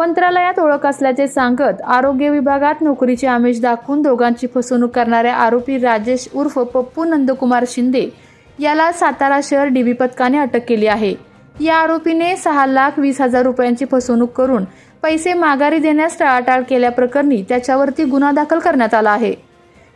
मंत्रालयात ओळख असल्याचे सांगत आरोग्य विभागात नोकरीचे आमिष दाखवून दोघांची फसवणूक करणाऱ्या आरोपी राजेश उर्फ पप्पू नंदकुमार शिंदे याला सातारा शहर डीबी पथकाने अटक केली आहे. या आरोपीने सहा लाख वीस हजार रुपयांची फसवणूक करून पैसे माघारी देण्यास टाळाटाळ केल्याप्रकरणी त्याच्यावरती गुन्हा दाखल करण्यात आला आहे.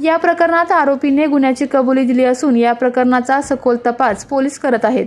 या प्रकरणात आरोपीने गुन्ह्याची कबुली दिली असून या प्रकरणाचा सखोल तपास पोलीस करत आहेत.